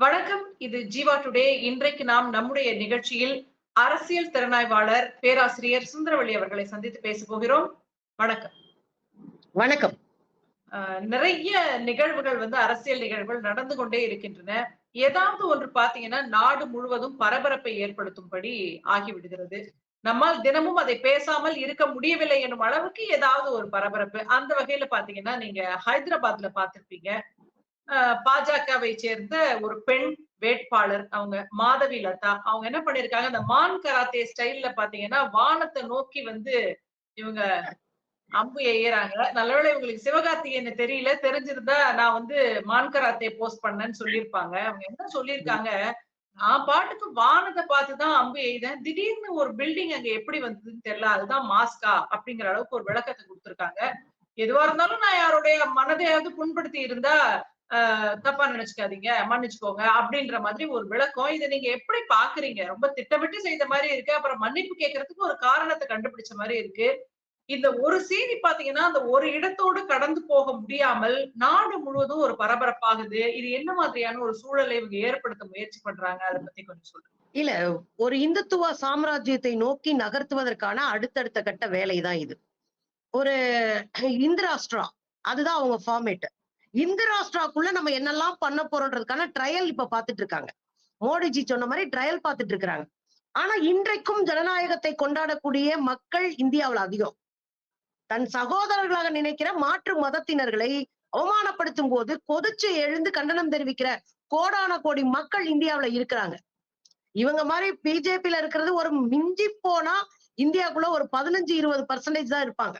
வணக்கம். இது ஜீவா டுடே. இன்றைக்கு நாம் நம்முடைய நிகழ்ச்சியில் அரசியல் திறனாய்வாளர் பேராசிரியர் சுந்தரவள்ளி அவர்களை சந்தித்து பேச போகிறோம். வணக்கம். வணக்கம். நிறைய நிகழ்வுகள் வந்து அரசியல் நிகழ்வுகள் நடந்து கொண்டே இருக்கின்றன. ஏதாவது ஒன்று பாத்தீங்கன்னா நாடு முழுவதும் பரபரப்பை ஏற்படுத்தும்படி ஆகிவிடுகிறது. நம்மால் தினமும் அதை பேசாமல் இருக்க முடியவில்லை என்னும் அளவுக்கு ஏதாவது ஒரு பரபரப்பு. அந்த வகையில பாத்தீங்கன்னா நீங்க ஹைதராபாத்ல பார்த்திருப்பீங்க. அஹ், பாஜகவை சேர்ந்த ஒரு பெண் வேட்பாளர் அவங்க மாதவி லதா. அவங்க என்ன பண்ணிருக்காங்க? அந்த மான் கராத்தே ஸ்டைல்ல பாத்தீங்கன்னா வானத்தை நோக்கி வந்து இவங்க அம்பு எய்யறாங்க நல்லவேளை இவங்களுக்கு சிவகார்த்திகேயன் தெரியல தெரிஞ்சிருந்தா நான் வந்து மான் கராத்தே போஸ்ட் பண்ணேன்னு சொல்லியிருப்பாங்க. அவங்க என்ன சொல்லியிருக்காங்க? நான் பாட்டுக்கு வானத்தை பார்த்துதான் அம்பு எய்தேன். திடீர்னு ஒரு பில்டிங் அங்க எப்படி வந்ததுன்னு தெரியல. அதுதான் மாஸ்கா அப்படிங்கிற அளவுக்கு ஒரு விளக்கத்தை கொடுத்திருக்காங்க. எதுவா இருந்தாலும் நான் யாருடைய மனதையாவது புண்படுத்தி இருந்தா தப்பா நினைச்சுக்காதீங்க மன்னிச்சுக்கோங்க அப்படின்ற மாதிரி ஒரு விளக்கம். இதை நீங்க எப்படி பாக்குறீங்க? ரொம்ப திட்டமிட்டு செய்த மாதிரி இருக்கு. அப்புறம் மன்னிப்பு கேட்கறதுக்கு ஒரு காரணத்தை கண்டுபிடிச்ச மாதிரி இருக்கு. இந்த ஒரு செய்தி பாத்தீங்கன்னா அந்த ஒரு இடத்தோடு கடந்து போக முடியாமல் நாடு முழுவதும் ஒரு பரபரப்பாகுது. இது என்ன மாதிரியான ஒரு சூழலை இவங்க ஏற்படுத்த முயற்சி பண்றாங்க? அதை பத்தி கொஞ்சம் சொல்லுங்க. இல்ல ஒரு இந்துத்துவ சாம்ராஜ்யத்தை நோக்கி நகர்த்துவதற்கான அடுத்தடுத்த கட்ட வேலை தான் இது. ஒரு இந்திராஷ்டிரா அதுதான் அவங்க ஃபார்மேட் இந்திராஷ்டிராக்குள்ள நம்ம என்னெல்லாம் பண்ண போறோன்றதுக்கான ட்ரையல் இப்ப பாத்துட்டு இருக்காங்க. மோடிஜி சொன்ன மாதிரி ட்ரையல் பாத்துட்டு இருக்கிறாங்க. ஆனா இன்றைக்கும் ஜனநாயகத்தை கொண்டாடக்கூடிய மக்கள் இந்தியாவுல அதிகம். தன் சகோதரர்களாக நினைக்கிற மாற்று மதத்தினர்களை அவமானப்படுத்தும் போது கொதிச்சு எழுந்து கண்டனம் தெரிவிக்கிற கோடான கோடி மக்கள் இந்தியாவுல இருக்கிறாங்க. இவங்க மாதிரி பிஜேபியில இருக்கிறது ஒரு மிஞ்சி போனா இந்தியாக்குள்ள ஒரு பதினஞ்சு இருபது பர்சன்டேஜ் தான் இருப்பாங்க.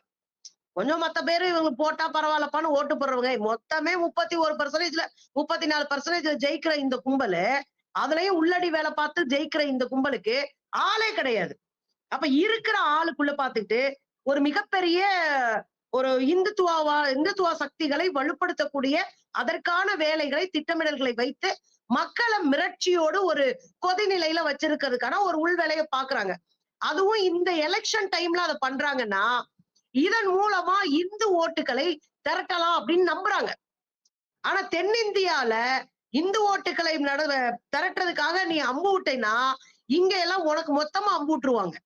கொஞ்சம் மத்த பேரு இவங்க போட்டா பரவாயில்லப்பான்னு ஓட்டு போடுறவங்க. மொத்தமே முப்பத்தி ஒரு பர்சன்டேஜ்ல முப்பத்தி நாலு பர்சன்டேஜ்ல ஜெயிக்கிற இந்த கும்பலு அதுலயும் உள்ளடி வேலை பார்த்து ஜெயிக்கிற இந்த கும்பலுக்கு ஆளே கிடையாது. அப்ப இருக்கிற ஆளுக்குள்ள பாத்துட்டு ஒரு மிகப்பெரிய ஒரு இந்துத்துவா இந்துத்துவ சக்திகளை வலுப்படுத்தக்கூடிய அதற்கான வேலைகளை திட்டமிடல்களை வைத்து மக்களை மிரட்சியோடு ஒரு கொதிநிலையில வச்சிருக்கிறதுக்கான ஒரு உள் வேலையை பாக்குறாங்க அதுவும் இந்த எலெக்ஷன் டைம்ல அதை பண்றாங்கன்னா இதன் மூலமா இந்து ஓட்டுகளை திரட்டலாம் அப்படின்னு நம்புறாங்க. ஆனா தென்னிந்தியால இந்து ஓட்டுகளை நட திரட்டுறதுக்காக நீ அம்பு விட்டேன்னா இங்க எல்லாம் உனக்கு மொத்தமா அம்பு விட்டுருவாங்க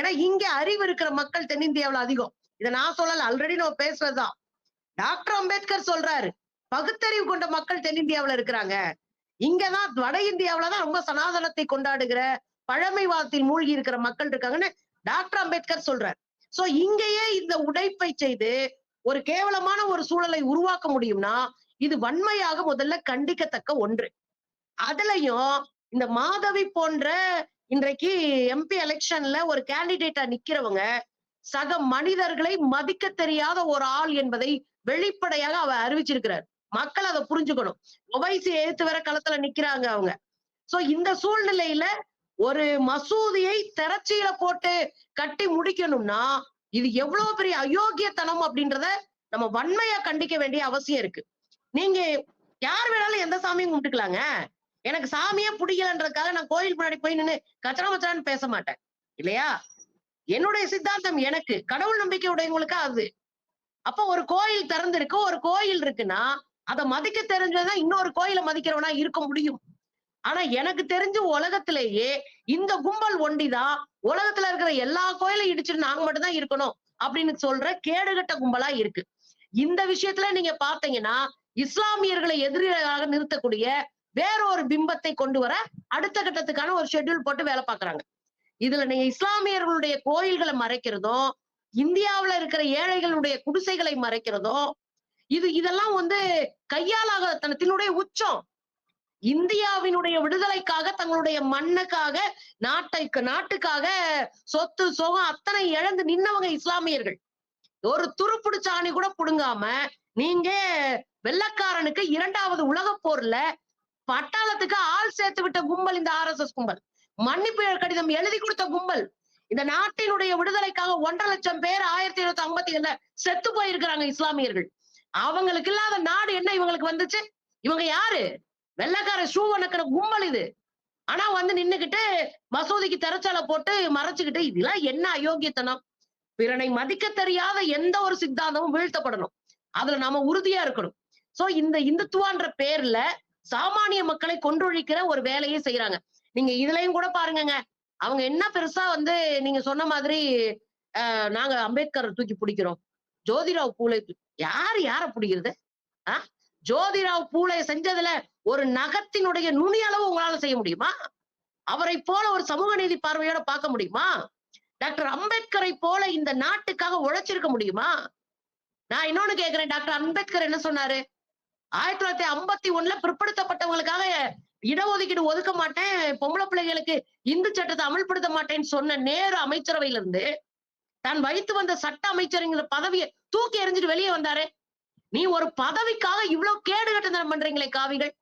ஏன்னா இங்க அறிவு இருக்கிற மக்கள் தென்னிந்தியாவுல அதிகம். இதை நான் சொல்லல ஆல்ரெடி நம்ம பேசுறதுதான். டாக்டர் அம்பேத்கர் சொல்றாரு பகுத்தறிவு கொண்ட மக்கள் தென்னிந்தியாவுல இருக்கிறாங்க. இங்கதான் வட இந்தியாவுலதான் ரொம்ப சனாதனத்தை கொண்டாடுகிற பழமைவாதத்தில் மூழ்கி இருக்கிற மக்கள் இருக்காங்கன்னு டாக்டர் அம்பேத்கர் சொல்றாரு. சோ இங்கேயே இந்த உடைப்பை செய்து ஒரு கேவலமான ஒரு சூழலை உருவாக்க முடியும்னா இது வன்மையாக முதல்ல கண்டிக்கத்தக்க ஒன்று. அதுலயும் இந்த மாதவி போன்ற இன்றைக்கு எம்பி எலெக்ஷன்ல ஒரு கேண்டிடேட்டா நிக்கிறவங்க சக மனிதர்களை மதிக்க தெரியாத ஒரு ஆள் என்பதை வெளிப்படையாக அவர் அறிவிச்சிருக்கிறார். மக்கள் அதை புரிஞ்சுக்கணும். ஒவைசி எழுத்து வர களத்துல நிக்கிறாங்க அவங்க. சோ இந்த சூழ்நிலையில ஒரு மசூதியை திரச்சியில போட்டு கட்டி முடிக்கணும்னா இது எவ்வளவு பெரிய அயோக்கியத்தனம் அப்படின்றத நம்ம வன்மையா கண்டிக்க வேண்டிய அவசியம் இருக்கு. நீங்க யார் வேணாலும் எந்த சாமியும் கும்பிட்டுக்கலாங்க. எனக்கு சாமியே பிடிக்கலன்றதுக்காக நான் கோயில் முன்னாடி போய் நின்று கச்சரா மச்சரான்னு பேச மாட்டேன். இல்லையா? என்னுடைய சித்தாந்தம் எனக்கு. கடவுள் நம்பிக்கை உடையவங்களுக்கு அது. அப்ப ஒரு கோயில் திறந்திருக்கு ஒரு கோயில் இருக்குன்னா அதை மதிக்க தெரிஞ்சதுதான் இன்னொரு கோயிலை மதிக்கிறவனா இருக்க முடியும். ஆனா எனக்கு தெரிஞ்சு உலகத்திலேயே இந்த கும்பல் ஒண்டிதான் உலகத்துல இருக்கிற எல்லா கோயிலையும் இடிச்சுட்டு நாங்க மட்டும்தான் இருக்கணும் அப்படின்னு சொல்ற கேடுகட்ட கும்பலா இருக்கு. இந்த விஷயத்துல நீங்க பாத்தீங்கன்னா இஸ்லாமியர்களை எதிரியாக நிறுத்தக்கூடிய வேறொரு பிம்பத்தை கொண்டு வர அடுத்த கட்டத்துக்கான ஒரு ஷெட்யூல் போட்டு வேலை பாக்குறாங்க இதுல நீங்க இஸ்லாமியர்களுடைய கோயில்களை மறைக்கிறதும் இந்தியாவுல இருக்கிற ஏழைகளுடைய குடிசைகளை மறைக்கிறதும் இது இதெல்லாம் வந்து கையாளாகத்தனத்தினுடைய உச்சம். இந்தியாவினுடைய விடுதலைக்காக தங்களுடைய மண்ணுக்காக நாட்டை நாட்டுக்காக சொத்து சோகம் அத்தனை இழந்து நின்னவங்க இஸ்லாமியர்கள். ஒரு துருப்புடு சாணி கூட புடுங்காம நீங்க வெள்ளக்காரனுக்கு இரண்டாவது உலக போர்ல பட்டாளத்துக்கு ஆள் சேர்த்து விட்ட கும்பல் இந்த ஆர் எஸ் எஸ் கும்பல். மன்னிப்பு கடிதம் எழுதி கொடுத்த கும்பல். இந்த நாட்டினுடைய விடுதலைக்காக ஒன்றரை லட்சம் பேர் ஆயிரத்தி எழுநூத்தி ஐம்பத்தி ஏழுல செத்து போயிருக்கிறாங்க இஸ்லாமியர்கள். அவங்களுக்கு இல்லாத நாடு என்ன இவங்களுக்கு வந்துச்சு? இவங்க யாரு? வெள்ளக்கார ஷூ வணக்கிற கும்பல் இது. ஆனா வந்து நின்னுகிட்டு மசூதிக்கு திரைச்சாலை போட்டு மறைச்சுக்கிட்டு இதெல்லாம் என்ன அயோக்கியத்தனம்? பிறனை மதிக்க தெரியாத எந்த ஒரு சித்தாந்தமும் வீழ்த்தப்படணும். அதுல நாம உறுதியா இருக்கணும். சோ இந்த இந்துத்துவான்ற பேர்ல சாமானிய மக்களை கொன்றொழிக்கிற ஒரு வேலையை செய்யறாங்க நீங்க இதுலயும் கூட பாருங்கங்க. அவங்க என்ன பெருசா வந்து நீங்க சொன்ன மாதிரி நாங்க அம்பேத்கர் தூக்கி பிடிக்கிறோம். ஜோதிராவ் பூலை தூக்கி- யாரு யார பிடிக்கிறது? ஆஹ் ஜோதிராவ் பூலை செஞ்சதுல ஒரு நகத்தினுடைய நுனி அளவு உங்களால செய்ய முடியுமா? அவரை போல ஒரு சமூக நீதி பார்வையோட பார்க்க முடியுமா? டாக்டர் அம்பேத்கரை போல இந்த நாட்டுக்காக உழைச்சிருக்க முடியுமா? நான் இன்னொன்னு கேக்குறேன் டாக்டர் அம்பேத்கர் என்ன சொன்னாரு? ஆயிரத்தி தொள்ளாயிரத்தி ஐம்பத்தி ஒண்ணுல பிற்படுத்தப்பட்டவங்களுக்காக இடஒதுக்கீடு ஒதுக்க மாட்டேன் பொம்பளை பிள்ளைகளுக்கு இந்து சட்டத்தை அமல்படுத்த மாட்டேன்னு சொன்ன நேரு அமைச்சரவையில இருந்து தான் வைத்து வந்த சட்ட அமைச்சருங்கிற பதவியை தூக்கி எறிஞ்சிட்டு வெளியே வந்தாரு. நீ ஒரு பதவிக்காக இவ்வளவு கேடு கட்டணம் பண்றீங்களே காவிகள்?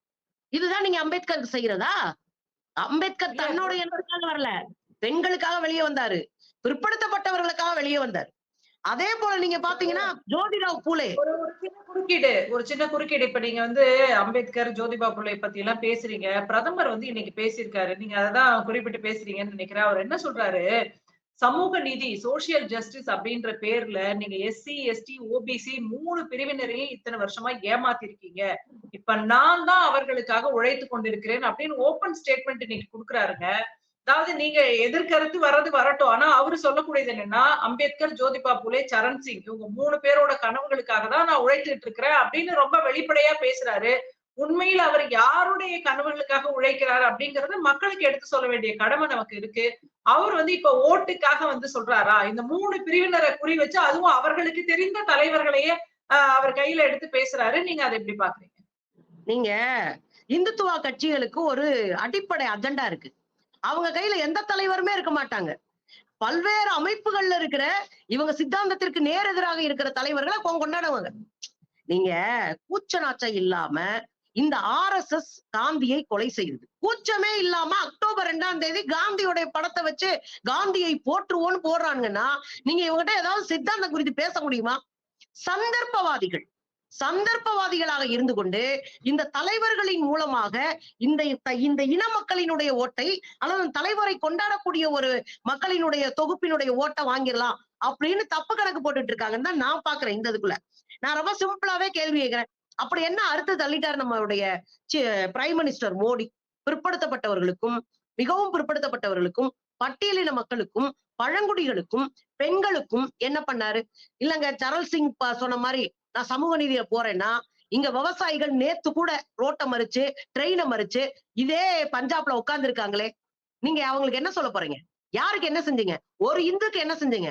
இதுதான் நீங்க அம்பேத்கருக்கு செய்யறதா? அம்பேத்கர். தன்னோட எண்ணத்துக்காக வரல. பெண்களுக்காக வெளியே வந்தாரு. பிற்படுத்தப்பட்டவர்களுக்காக வெளியே வந்தார். அதே போல நீங்க பாத்தீங்கன்னா ஜோதிராவ் பூலே. ஒரு சின்ன குறுக்கீடு ஒரு சின்ன குறுக்கீடு. இப்ப நீங்க வந்து அம்பேத்கர் ஜோதிபா புலே பத்தி எல்லாம் பேசுறீங்க. பிரதமர் வந்து இன்னைக்கு பேசியிருக்காரு. நீங்க அததான் குறிப்பிட்டு பேசுறீங்கன்னு நினைக்கிறேன். அவர் என்ன சொல்றாரு? சமூக நீதி சோசியல் ஜஸ்டிஸ் அப்படின்ற பேர்ல நீங்க எஸ்சி எஸ்டி ஓபிசி மூணு பிரிவினரையும் இத்தனை வருஷமா ஏமாத்திருக்கீங்க. இப்ப நான் தான் அவர்களுக்காக உழைத்து கொண்டிருக்கிறேன் அப்படின்னு ஓபன் ஸ்டேட்மெண்ட் இன்னைக்கு கொடுக்குறாருங்க. அதாவது நீங்க எதிர்கருத்து வர்றது வரட்டும். ஆனா அவரு சொல்லக்கூடியது என்னன்னா அம்பேத்கர் ஜோதிபா புலே சரண் சிங் இவங்க மூணு பேரோட கனவுகளுக்காக தான் நான் உழைத்துட்டு இருக்கிறேன் அப்படின்னு ரொம்ப வெளிப்படையா பேசுறாரு. உண்மையில் அவர் யாருடைய கனவுகளுக்காக உழைக்கிறாரு அப்படிங்கறத மக்களுக்கு எடுத்து சொல்ல வேண்டிய கடமை நமக்கு இருக்கு. அவர் வந்து இப்ப ஓட்டுக்காக வந்து சொல்றாரா? இந்த மூணு பிரிவினரை குறி வச்சு அதுவும் அவர்களுக்கு தெரிந்த தலைவர்களையே ஆஹ், அவர் கையில எடுத்து பேசுறாரு. நீங்க அதை எப்படி பாக்குறீங்க? நீங்க இந்துத்துவா கட்சிகளுக்கு ஒரு அடிப்படை அஜெண்டா இருக்கு. அவங்க கையில எந்த தலைவருமே இருக்க மாட்டாங்க. பல்வேறு அமைப்புகள்ல இருக்கிற இவங்க சித்தாந்தத்திற்கு நேர் எதிராக இருக்கிற தலைவர்களை கொண்டாடுவாங்க. நீங்க கூச்ச நாச்சம் இல்லாம இந்த ஆர்எஸ்எஸ் காந்தியை கொலை செய்யுது கூச்சமே இல்லாம அக்டோபர் ரெண்டாம் தேதி காந்தியோடைய படத்தை வச்சு காந்தியை போற்றுவோன்னு போடுறாங்கன்னா நீங்க இவங்ககிட்ட ஏதாவது சித்தாந்தம் குறித்து பேச முடியுமா? சந்தர்ப்பவாதிகள் சந்தர்ப்பவாதிகளாக இருந்து கொண்டு இந்த தலைவர்களின் மூலமாக இந்த இந்த- இன மக்களினுடைய ஓட்டை அல்லது தலைவரை கொண்டாடக்கூடிய ஒரு மக்களினுடைய தொகுப்பினுடைய ஓட்டை வாங்கிடலாம் அப்படின்னு தப்பு கணக்கு போட்டுட்டு இருக்காங்கன்னு தான் நான் பாக்குறேன் இந்த இதுக்குள்ள. நான் ரொம்ப சிம்பிளாவே கேள்வி கேட்கிறேன் அப்படி என்ன அறுத்து தள்ளிட்டார் நம்மளுடைய பிரைம் மினிஸ்டர் மோடி? பிற்படுத்தப்பட்டவர்களுக்கும் மிகவும் பிற்படுத்தப்பட்டவர்களுக்கும் பட்டியலின மக்களுக்கும் பழங்குடிகளுக்கும் பெண்களுக்கும் என்ன பண்ணாரு? இல்லங்க சரல் சிங் சொன்ன மாதிரி நான் சமூக நீதியில போறேன்னா இங்க விவசாயிகள் நேத்து கூட ரோட்டை மறிச்சு ட்ரெயினை மறிச்சு இதே பஞ்சாப்ல உட்கார்ந்து இருக்காங்களே நீங்க அவங்களுக்கு என்ன சொல்ல போறீங்க? யாருக்கு என்ன செஞ்சீங்க? ஒரு இந்துக்கு என்ன செஞ்சீங்க?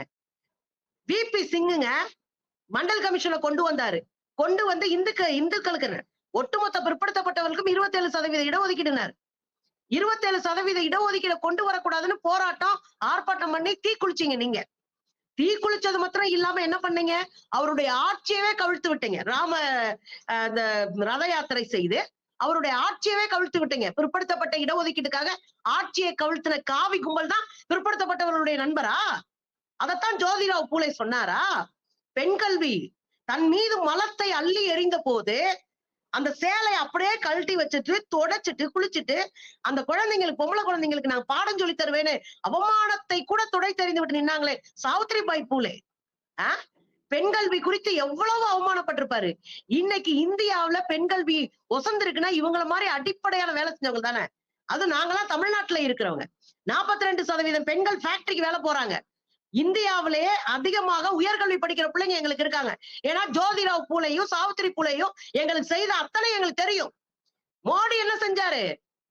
விபி சிங்குங்க மண்டல் கமிஷனை கொண்டு வந்தாரு. கொண்டு வந்து இந்துக்க இந்துக்களுக்கு ஒட்டுமொத்த பிற்படுத்தப்பட்டவர்களுக்கும் இருபத்தேழு சதவீத இடஒதுக்கீடுனார். இருபத்தேழு சதவீத இடஒதுக்கீடு கொண்டு வரக்கூடாதுன்னு போராட்டம் ஆர்ப்பாட்டம் பண்ணி தீ நீங்க. தீ குளிச்சது மாத்திரம் இல்லாம என்ன பண்ணீங்க? அவருடைய ஆட்சியவே கவிழ்த்து விட்டீங்க. ராம அஹ், அந்த ரத யாத்திரை செய்து அவருடைய ஆட்சியவே கவிழ்த்து விட்டீங்க. பிற்படுத்தப்பட்ட இடஒதுக்கீட்டுக்காக ஆட்சியை கவிழ்த்தின காவி கும்பல் தான் பிற்படுத்தப்பட்டவர்களுடைய நண்பரா? அதைத்தான் ஜோதிராவ் பூலே சொன்னாரா? பெண் கல்வி தன் மீது மலத்தை அள்ளி எறிந்த போது அந்த சேலை அப்படியே கழட்டி வச்சுட்டு தொடச்சிட்டு குளிச்சுட்டு அந்த குழந்தைங்களுக்கு பொம்பளை குழந்தைங்களுக்கு நான் பாடம் சொல்லி தருவேன்னு அவமானத்தை கூட துடை தெரிந்து விட்டு நின்னாங்களே சாவித்ரி பாய் பூலே. ஆஹ் பெண் கல்வி குறித்து எவ்வளவு அவமானப்பட்டிருப்பாரு. இன்னைக்கு இந்தியாவுல பெண் கல்வி ஒசந்திருக்குன்னா இவங்கள மாதிரி அடிப்படையான வேலை செஞ்சவங்க தானே அது நாங்களாம் தமிழ்நாட்டுல இருக்கிறவங்க. நாற்பத்தி ரெண்டு சதவீதம் பெண்கள் ஃபேக்டரிக்கு வேலை போறாங்க. இந்தியாவிலேயே அதிகமாக உயர்கல்வி படிக்கிற பிள்ளைங்க எங்களுக்கு இருக்காங்க. ஏன்னா ஜோதிராவ் பூலையும் சாவித்திரி பூலையும் எங்களுக்கு செய்த அத்தனை எங்களுக்கு தெரியும். மோடி என்ன செஞ்சாரு?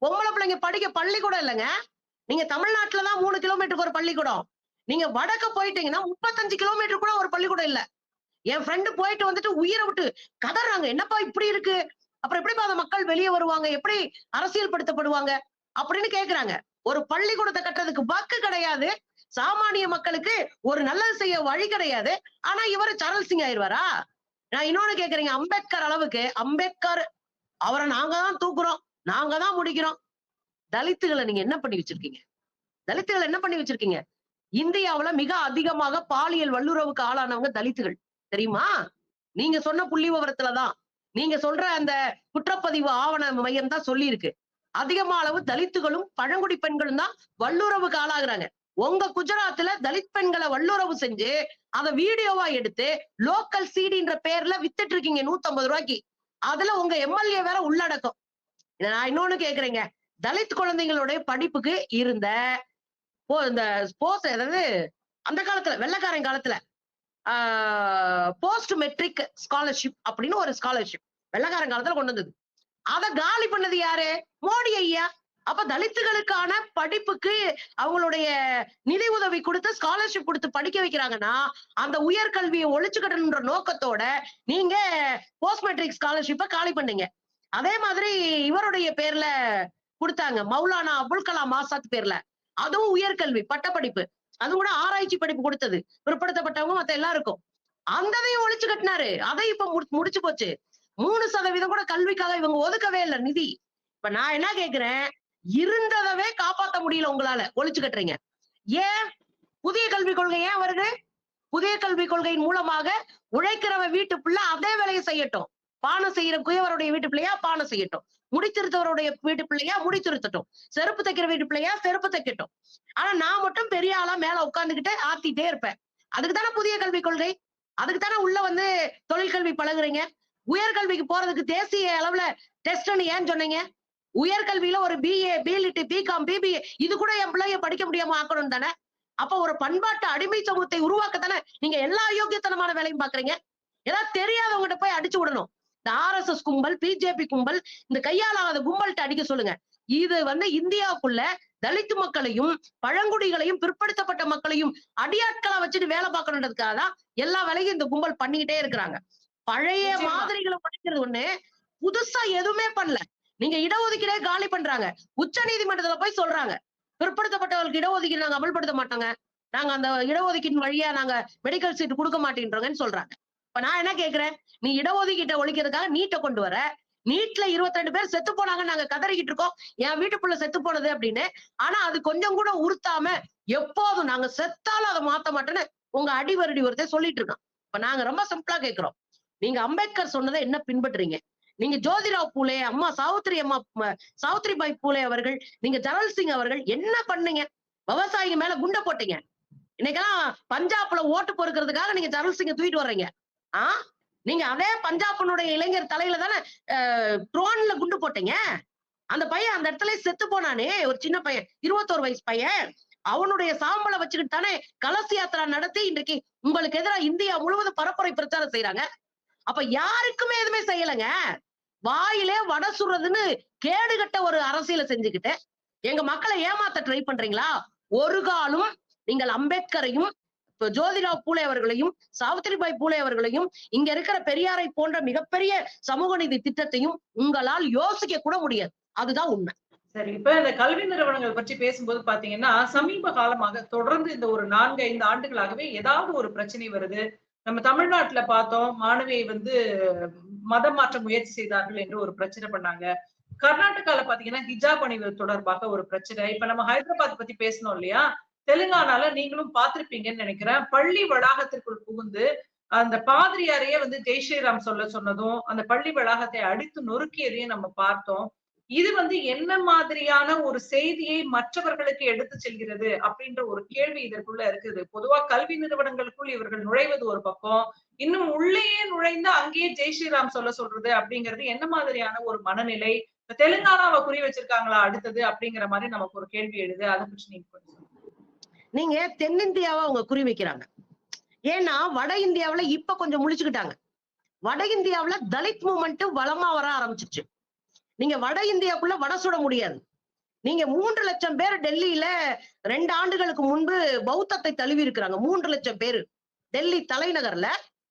பொம்பளை பிள்ளைங்க படிக்க பள்ளிக்கூடம் இல்லைங்க. நீங்க தமிழ்நாட்டுலதான் மூணு கிலோமீட்டருக்கு ஒரு பள்ளிக்கூடம். நீங்க வடக்க போயிட்டீங்கன்னா முப்பத்தஞ்சு கிலோமீட்டர் கூட ஒரு பள்ளிக்கூடம் இல்ல. என் ஃப்ரெண்டு போயிட்டு வந்துட்டு உயிரை விட்டு கதறாங்க. என்னப்பா இப்படி இருக்கு? அப்புறம் எப்படிப்பா அந்த மக்கள் வெளியே வருவாங்க? எப்படி அரசியல் படுத்தப்படுவாங்க அப்படின்னு கேக்குறாங்க. ஒரு பள்ளிக்கூடத்தை கட்டுறதுக்கு வக்கு கிடையாது. சாமானிய மக்களுக்கு ஒரு நல்லது செய்ய வழி கிடையாது. ஆனா இவரு சரல் சிங் ஆயிருவாரா? நான் இன்னொன்னு கேக்குறீங்க. அம்பேத்கர் அளவுக்கு அம்பேத்கர் அவரை நாங்க தான் தூக்குறோம். நாங்க தான் முடிக்கிறோம். தலித்துகளை நீங்க என்ன பண்ணி வச்சிருக்கீங்க? தலித்துகளை என்ன பண்ணி வச்சிருக்கீங்க? இந்தியாவுல மிக அதிகமாக பாலியல் வல்லுறவுக்கு ஆளானவங்க தலித்துகள். தெரியுமா? நீங்க சொன்ன புள்ளி விவரத்துலதான் நீங்க சொல்ற அந்த குற்றப்பதிவு ஆவண மையம் தான் சொல்லி இருக்கு அதிகமா அளவு தலித்துகளும் பழங்குடி பெண்களும் தான் வல்லுறவுக்கு ஆளாகுறாங்க. உங்க குஜராத்ல தலித் பெண்களை வல்லுறவு செஞ்சு அத வீடியோவா எடுத்து லோக்கல் சீடின்ற பேர்ல வித்துட்டு இருக்கீங்க நூத்தம்பது ரூபாய்க்கு. அதுல உங்க எம்எல்ஏ வேற உள்ளடக்கம். இத நான் இன்னொன்னு கேக்குறேங்க. தலித் குழந்தைங்களுடைய படிப்புக்கு இருந்த இந்த ஸ்போர்ட்ஸ் அதாவது அந்த காலத்துல வெள்ளக்காரன் காலத்துல போஸ்ட் மெட்ரிக் ஸ்காலர்ஷிப் அப்படின்னு ஒரு ஸ்காலர்ஷிப் வெள்ளக்காரன் காலத்துல கொண்டு வந்தது. அத காலி பண்ணது யாரு? மோடி ஐயா. அப்ப தலித்துகளுக்கான படிப்புக்கு அவங்களுடைய நிதி உதவி கொடுத்து ஸ்காலர்ஷிப் கொடுத்து படிக்க வைக்கிறாங்கன்னா அந்த உயர்கல்வியை ஒழிச்சுக்கட்டணுன்ற நோக்கத்தோட நீங்க போஸ்ட் மெட்ரிக் ஸ்காலர்ஷிப்பை காலி பண்ணீங்க. அதே மாதிரி இவருடைய பேர்ல கொடுத்தாங்க மௌலானா அபுல் கலாம் ஆசாத் பேர்ல. அதுவும் உயர்கல்வி பட்டப்படிப்பு. அது கூட ஆராய்ச்சி படிப்பு கொடுத்தது. பிற்படுத்தப்பட்டவங்க மத்த எல்லாருக்கும். அந்ததையும் ஒழிச்சு கட்டினாரு. அதை இப்ப முடிச்சு போச்சு. மூணு சதவீதம் கூட கல்விக்காக இவங்க ஒதுக்கவே இல்லை நிதி. இப்ப நான் என்ன கேக்குறேன்? இருந்ததவே காப்பாத்த முடியல உங்களால. ஒழிச்சு கட்டுறீங்க ஏன்? புதிய கல்விக் கொள்கை ஏன் வருது? புதிய கல்விக் கொள்கையின் மூலமாக உழைக்கிறவன் வீட்டு பிள்ளை அதே வேலையை செய்யட்டும். பானை செய்யற குயவருடைய வீட்டு பிள்ளையா பானை செய்யட்டும். முடித்திருத்தவருடைய வீட்டு பிள்ளையா முடித்திருத்தட்டும் செருப்பு தைக்கிற வீட்டு பிள்ளையா செருப்பு தைக்கட்டும். ஆனா நான் மட்டும் பெரிய ஆளா மேல உட்கார்ந்துகிட்டு ஆத்திட்டே இருப்பேன். அதுக்கு தானே புதிய கல்விக் கொள்கை? அதுக்கு தானே உள்ள வந்து தொழிற்கல்வி பழகுறீங்க? உயர்கல்விக்கு போறதுக்கு தேசிய அளவுல டெஸ்ட்னு ஏன் சொன்னீங்க? உயர்கல்வியில ஒரு பிஏ பிலிட் பிகாம் பிபிஏ இது கூட என் பிள்ளைய படிக்க முடியாம ஆக்கணும் தானே? அப்ப ஒரு பண்பாட்டு அடிமை சமூகத்தை உருவாக்கத்தானே நீங்க எல்லா யோக்கியத்தனமான வேலையும் பாக்குறீங்க? ஏதாவது தெரியாதவங்ககிட்ட போய் அடிச்சு விடணும். இந்த ஆர்எஸ்எஸ் கும்பல் பிஜேபி கும்பல் இந்த கையாளாத கும்பல்கிட்ட அடிக்க சொல்லுங்க. இது வந்து இந்தியாவுக்குள்ள தலித் மக்களையும் பழங்குடிகளையும் பிற்படுத்தப்பட்ட மக்களையும் அடியாட்களா வச்சுட்டு வேலை பார்க்கணுன்றதுக்காக தான் எல்லா வேலையும் இந்த கும்பல் பண்ணிக்கிட்டே இருக்கிறாங்க. பழைய. மாதிரிகளை படிக்கிறது ஒண்ணு புதுசா எதுவுமே பண்ணல. நீங்க இடஒதுக்கீடே காலி பண்றாங்க. உச்ச நீதிமன்றத்துல போய் சொல்றாங்க. பிற்படுத்தப்பட்டவர்களுக்கு இடஒதுக்கீடு நாங்க அமல்படுத்த மாட்டோங்க. நாங்க அந்த இடஒதுக்கீடு வழியா நாங்க மெடிக்கல் சீட் கொடுக்க மாட்டேன்றோங்கன்னு சொல்றாங்க. இப்ப நான் என்ன கேக்குறேன்? நீ இடஒதுக்கீட்டை ஒழிக்கிறதுக்காக நீட்டை கொண்டு வர. நீட்ல இருபத்தி ரெண்டு பேர் செத்து போனாங்க நாங்க கதறிக்கிட்டு இருக்கோம். என் வீட்டுக்குள்ள செத்து போனது அப்படின்னு. ஆனா அது கொஞ்சம் கூட உறுத்தாம எப்போதும் நாங்க செத்தாலும் அதை மாத்த மாட்டேன்னு உங்க அடிவரடி ஒருத்தர் சொல்லிட்டு இருக்கான். இப்ப நாங்க ரொம்ப சிம்பிளா கேக்குறோம். நீங்க அம்பேத்கர் சொன்னதை என்ன பின்பற்றுறீங்க? நீங்க ஜோதிராவ் பூலே அம்மா சாவித்ரி அம்மா சாவித்ரி சாவித்திரி பாய் பூலே அவர்கள் நீங்க ஜனல் சிங் அவர்கள் என்ன பண்ணீங்க? விவசாயிங்க மேல குண்டை போட்டீங்க. இன்னைக்கெல்லாம் பஞ்சாப்ல ஓட்டு பொறுக்கிறதுக்காக நீங்க ஜனல் சிங்க தூக்கிட்டு வர்றீங்க. ஆ? நீங்க அதே பஞ்சாபனுடைய இளைஞர் தலையில தானே ட்ரோன்ல குண்டு போட்டீங்க? அந்த பையன் அந்த இடத்துல செத்து போனானே ஒரு சின்ன பையன் இருபத்தோரு வயசு பையன். அவனுடைய சாம்பலை வச்சுக்கிட்டு தானே கலசி யாத்திரா நடத்தி இன்றைக்கு உங்களுக்கு எதிராக இந்தியா முழுவதும் பரப்புரை பிரச்சாரம் செய்யறாங்க அப்ப யாருக்குமே எதுவுமே செய்யலைங்க. வாயிலே வட சுடுறதுன்னு கேடுகட்ட ஒரு அரசியலை செஞ்சுக்கிட்டு எங்க மக்களை ஏமாத்த ட்ரை பண்றீங்களா? ஒரு காலம் நீங்கள் அம்பேத்கரையும் இப்போ ஜோதிராவ் பூலே அவர்களையும் சாவித்திரிபாய் பூலே அவர்களையும் இங்க இருக்கிற பெரியாரை போன்ற மிகப்பெரிய சமூக நீதி திட்டத்தையும் உங்களால் யோசிக்க கூட முடியாது. அதுதான் உண்மை. சரி இப்ப இந்த கல்வி நிறுவனங்கள் பற்றி பேசும்போது பாத்தீங்கன்னா சமீப காலமாக தொடர்ந்து இந்த ஒரு நான்கு ஐந்து ஆண்டுகளாகவே ஏதாவது ஒரு பிரச்சனை வருது. நம்ம தமிழ்நாட்டுல பார்த்தோம் மாணவியை வந்து மதம் மாற்ற முயற்சி செய்தார்கள் என்று ஒரு பிரச்சனை பண்ணாங்க. கர்நாடகால பாத்தீங்கன்னா ஹிஜாப் அணிவது தொடர்பாக ஒரு பிரச்சனை. இப்ப நம்ம ஹைதராபாத் பத்தி பேசணும் இல்லையா? தெலுங்கானால நீங்களும் பார்த்திருப்பீங்கன்னு நினைக்கிறேன். பள்ளி வளாகத்திற்குள் புகுந்து அந்த பாதிரியாரையே வந்து ஜெய் ஸ்ரீராம் சொல்ல சொன்னதும் அந்த பள்ளி வளாகத்தை அடித்து நொறுக்கியதையும் நம்ம பார்த்தோம். இது வந்து என்ன மாதிரியான ஒரு செய்தியை மற்றவர்களுக்கு எடுத்து செல்கிறது அப்படின்ற ஒரு கேள்வி இதற்குள்ள இருக்குது. பொதுவா கல்வி நிறுவனங்களுக்குள் இவர்கள் நுழைவது ஒரு பக்கம். இன்னும் உள்ளேயே நுழைந்து அங்கேயே ஜெய் ஸ்ரீராம் சொல்ல சொல்றது அப்படிங்கிறது என்ன மாதிரியான ஒரு மனநிலை? இப்ப தெலுங்கானாவை குறி வச்சிருக்காங்களா அடுத்தது அப்படிங்கிற மாதிரி நமக்கு ஒரு கேள்வி எழுது. அதை பற்றி நீங்க கொஞ்சம் நீங்க தென்னிந்தியாவை அவங்க குறி வைக்கிறாங்க. ஏன்னா வட இந்தியாவுல இப்ப கொஞ்சம் முழிச்சுக்கிட்டாங்க. வட இந்தியாவுல தலித் மூமெண்ட் வளமா வர ஆரம்பிச்சிருச்சு. நீங்க வட இந்தியாக்குள்ள வட சுட முடியாது. நீங்க மூன்று லட்சம் பேர் டெல்லியில ரெண்டு ஆண்டுகளுக்கு முன்பு பௌத்தத்தை தழுவி இருக்கிறாங்க மூன்று லட்சம் பேர். டெல்லி தலைநகர்ல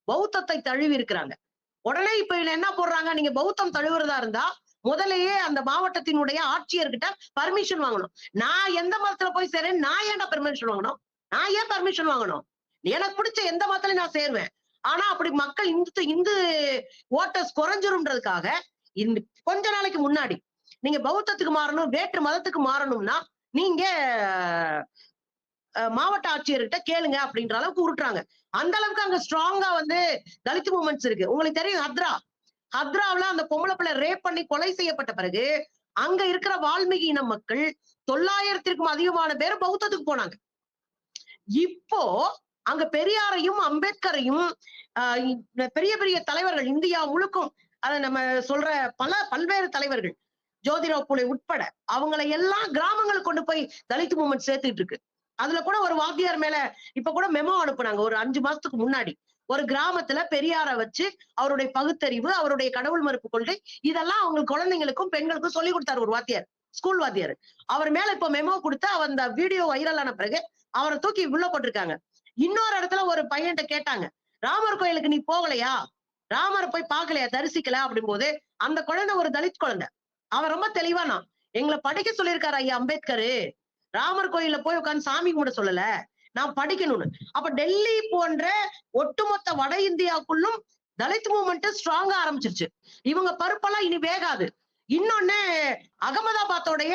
பௌத்தத்தை தழுவி இருக்கிறாங்க உடனே இப்ப இதுல என்ன போடுறாங்க? நீங்க பௌத்தம் தழுவுறதா இருந்தா முதலையே அந்த மாவட்டத்தினுடைய ஆட்சியர்கிட்ட பர்மிஷன் வாங்கணும். நான் எந்த மதத்துல போய் சேரேன்? நான் ஏன்டா பெர்மிஷன் வாங்கணும்? நான் ஏன் பர்மிஷன் வாங்கணும்? எனக்கு பிடிச்ச எந்த மதத்துல நான் சேருவேன். ஆனா அப்படி மக்கள் இந்து இந்து ஓட்டர்ஸ் குறைஞ்சிரும்ன்றதுக்காக கொஞ்ச நாளைக்கு முன்னாடி. நீங்க பௌத்தத்துக்கு மாறணும் வேற்று மதத்துக்கு மாறணும்னா நீங்க அஹ், மாவட்ட ஆட்சியர்கிட்ட கேளுங்க அப்படின்ற அளவுக்கு உருட்டுறாங்க. அந்த அளவுக்கு அங்க ஸ்ட்ராங்கா வந்து தலித் மூமெண்ட்ஸ் இருக்கு. உங்களுக்கு தெரியும் ஹத்ரா. ஹத்ராவுல அந்த பொம்பளை பிள்ளை ரேப் பண்ணி கொலை செய்யப்பட்ட பிறகு அங்க இருக்கிற வால்மீகி இன மக்கள் தொள்ளாயிரத்திற்கும் அதிகமான பேர் பௌத்தத்துக்கு போனாங்க. இப்போ அங்க பெரியாரையும் அம்பேத்கரையும் ஆஹ் பெரிய பெரிய தலைவர்கள் இந்தியா முழுக்கும் அதை நம்ம சொல்ற பல பல்வேறு தலைவர்கள் ஜோதிராவ் புலே உட்பட அவங்களை எல்லாம் கிராமங்களுக்கு கொண்டு போய் தலித் மூமெண்ட் சேர்த்துட்டு இருக்கு. அதுல கூட ஒரு வாத்தியார் மேல இப்ப கூட மெமோ அனுப்புனாங்க ஒரு அஞ்சு மாசத்துக்கு முன்னாடி. ஒரு கிராமத்துல பெரியார வச்சு அவருடைய பகுத்தறிவு அவருடைய கடவுள் மறுப்பு கொள்கை இதெல்லாம் அவங்க குழந்தைங்களுக்கும் பெண்களுக்கும் சொல்லி கொடுத்தாரு ஒரு வாத்தியார் ஸ்கூல் வாத்தியார். அவர் மேல இப்ப மெமோ கொடுத்து அவர் அந்த வீடியோ வைரல் ஆன பிறகு அவரை தூக்கி உள்ள போட்டிருக்காங்க. இன்னொரு இடத்துல ஒரு பையன்கிட்ட கேட்டாங்க ராமர் கோயிலுக்கு நீ போகலையா? ராமரை போய் பார்க்கலையா? தரிசிக்கல அப்படின் போது அந்த குழந்தை ஒரு தலித் குழந்தை. அவன் ரொம்ப தெளிவானா எங்களை படிக்க சொல்லியிருக்காரு ஐயா அம்பேத்கர். ராமர் கோயில்ல போய் உட்கார்ந்து சாமி கும்பிட சொல்லல. நான் படிக்கணும்னு. அப்ப டெல்லி போன்ற ஒட்டுமொத்த வட இந்தியாவுக்குள்ளும் தலித் மூவ்மெண்ட் ஸ்ட்ராங்கா ஆரம்பிச்சிருச்சு. இவங்க பருப்பெல்லாம் இனி வேகாது. இன்னொன்னு அகமதாபாத்தோடைய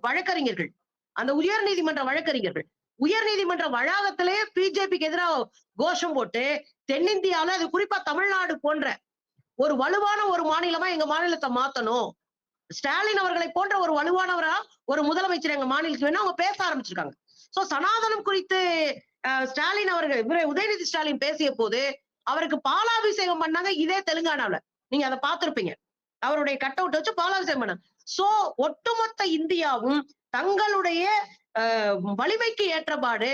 வழக்கறிஞர்கள். அந்த உயர் நீதிமன்ற வழக்கறிஞர்கள். உயர் நீதிமன்ற வளாகத்திலே பிஜேபிக்கு எதிராக கோஷம் போட்டு தென்னிந்தியால அது குறிப்பா தமிழ்நாடு போன்ற ஒரு வலுவான ஒரு மாநிலமா எங்க மாநிலத்தை மாத்தணும். ஸ்டாலின் அவர்களை போன்ற ஒரு வலுவானவரா ஒரு முதலமைச்சர் எங்க மாநிலத்துக்கு வேணும் அவங்க பேச ஆரம்பிச்சிருக்காங்க. சோ சனாதனம் குறித்து அஹ், ஸ்டாலின் அவர்கள் உதயநிதி ஸ்டாலின் பேசிய போது அவருக்கு பாலாபிஷேகம் பண்ணாங்க இதே தெலுங்கானால. நீங்க அதை பார்த்திருப்பீங்க. அவருடைய கட் அவுட் வச்சு பாலாபிஷேகம் பண்ணாங்க. சோ ஒட்டுமொத்த இந்தியாவும் தங்களுடைய வலிமைக்கு ஏற்றபாடு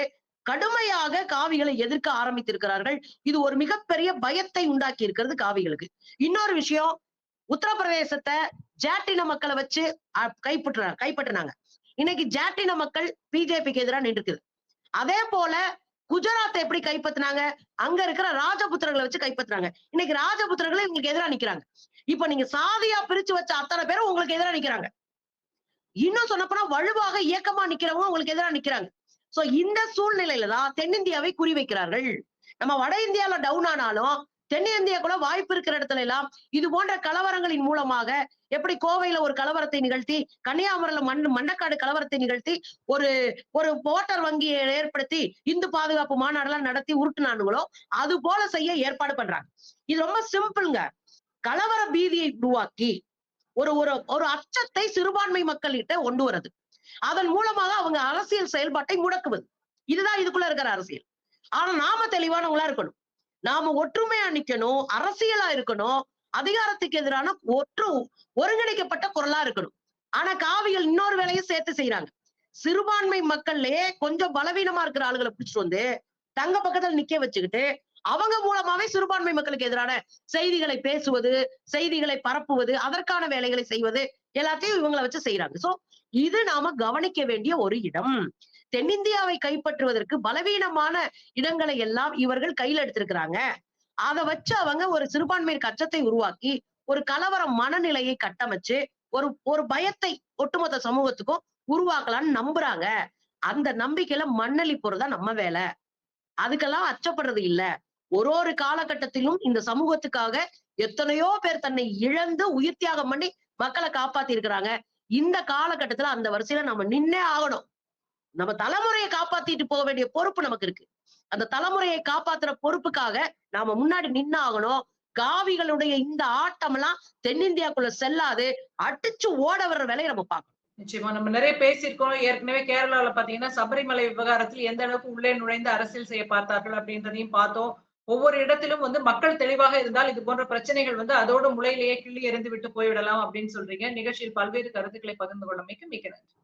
கடுமையாக காவிகளை எதிர்க்க ஆரம்பித்திருக்கிறார்கள். இது ஒரு மிகப்பெரிய பயத்தை உண்டாக்கி இருக்கிறது காவிகளுக்கு. இன்னொரு விஷயம் உத்தரப்பிரதேசத்தை ஜாட்டின மக்களை வச்சு கைப்பற்ற கைப்பற்றினாங்க. இன்னைக்கு ஜாட்டின மக்கள் பிஜேபிக்கு எதிராக நின்றுக்குது. அதே போல குஜராத்தை எப்படி கைப்பற்றினாங்க? அங்க இருக்கிற ராஜபுத்திரங்களை வச்சு கைப்பற்றினாங்க. இன்னைக்கு ராஜபுத்திரங்களை உங்களுக்கு எதிராக நிக்கிறாங்க. இப்ப நீங்க சாதியா பிரிச்சு வச்ச அத்தனை பேரும் உங்களுக்கு எதிராக நிக்கிறாங்க. இன்னும் சொல்லப்போனா வலுவாக இயக்கமா நிக்கிறவங்க உங்களுக்கு எதிராக நிக்கிறாங்க. சோ இந்த சூழ்நிலையில தான் தென்னிந்தியாவை குறி வைக்கிறார்கள் நம்ம வட இந்தியால டவுன் ஆனாலும் தென்னிந்தியாக்குள்ள வாய்ப்பு இருக்கிற இடத்துல எல்லாம் இது போன்ற கலவரங்களின் மூலமாக எப்படி கோவையில ஒரு கலவரத்தை நிகழ்த்தி கன்னியாகுமரியில மண் மண்டக்காடு கலவரத்தை நிகழ்த்தி ஒரு ஒரு ஓட்டர் வங்கியை ஏற்படுத்தி இந்து பாதுகாப்பு மாநாடெல்லாம் நடத்தி உருட்டுனானுங்களோ அது போல செய்ய ஏற்பாடு பண்றாங்க. இது ரொம்ப சிம்பிள்ங்க. கலவர பீதியை உருவாக்கி ஒரு ஒரு ஒரு அச்சத்தை சிறுபான்மை மக்கள்கிட்ட கொண்டு வரது அதன் மூலமாக அவங்க அரசியல் செயல்பாட்டை முடக்குவது. இதுதான் இதுக்குள்ள இருக்கிற அரசியல். ஆனா நாம தெளிவானவங்களா இருக்கணும். நாம ஒற்றுமையா நிக்கணும் அரசியலா இருக்கணும் அதிகாரத்துக்கு எதிரான ஒற்று ஒருங்கிணைக்கப்பட்ட குரலா இருக்கணும். ஆனா காவிகள் இன்னொரு வேலையும் சேர்த்து செய்யறாங்க சிறுபான்மை மக்கள்லயே கொஞ்சம் பலவீனமா இருக்கிற ஆளுகளை பிடிச்சிட்டு வந்து தங்க பக்கத்துல நிக்க வச்சுக்கிட்டு அவங்க மூலமாவே சிறுபான்மை மக்களுக்கு எதிரான செய்திகளை பேசுவது செய்திகளை பரப்புவது அதற்கான வேலைகளை செய்வது எல்லாத்தையும் இவங்களை வச்சு செய்யறாங்க சோ இது நாம கவனிக்க வேண்டிய ஒரு இடம். தென்னிந்தியாவை கைப்பற்றுவதற்கு பலவீனமான இடங்களை எல்லாம் இவர்கள் கையில் எடுத்திருக்கிறாங்க. அதை வச்சு அவங்க ஒரு சிறுபான்மையர் கச்சத்தை உருவாக்கி ஒரு கலவர மனநிலையை கட்டமைச்சு ஒரு ஒரு பயத்தை ஒட்டுமொத்த சமூகத்துக்கும் உருவாக்கலாம்னு நம்புறாங்க. அந்த நம்பிக்கையில மண்ணளி போறதுதான் நம்ம வேலை. அதுக்கெல்லாம் அச்சப்படுறது இல்ல. ஒரு ஒரு காலகட்டத்திலும் இந்த சமூகத்துக்காக எத்தனையோ பேர் தன்னை இழந்து உயிர் தியாகம் பண்ணி மக்களை காப்பாத்தி இருக்கிறாங்க இந்த காலகட்டத்துல அந்த வரிசையில நம்ம நின்னே ஆகணும். நம்ம தலைமுறையை காப்பாத்திட்டு போக வேண்டிய பொறுப்பு நமக்கு இருக்கு. அந்த தலைமுறையை காப்பாத்துற பொறுப்புக்காக நாம முன்னாடி நின்னு ஆகணும். காவிகளுடைய இந்த ஆட்டம் எல்லாம் தென்னிந்தியாக்குள்ள செல்லாது. அடிச்சு ஓட வர்ற வேலையை நம்ம பார்க்கணும். நிச்சயமா நம்ம நிறைய பேசியிருக்கோம். ஏற்கனவே கேரளால பாத்தீங்கன்னா சபரிமலை விவகாரத்தில் எந்த அளவுக்கு உள்ளே நுழைந்து அரசியல் செய்ய பார்த்தார்கள் அப்படின்றதையும் பார்த்தோம். ஒவ்வொரு இடத்திலும் வந்து மக்கள் தெளிவாக இருந்தால் இது போன்ற பிரச்சனைகள் வந்து அதோடு முளையிலேயே கிள்ளி எறிந்து விட்டு போய்விடலாம் அப்படின்னு சொல்றீங்க. நிகழ்ச்சியில் பல்வேறு கருத்துக்களை பகிர்ந்து கொள்ளமைக்கு மிக்க நன்றி.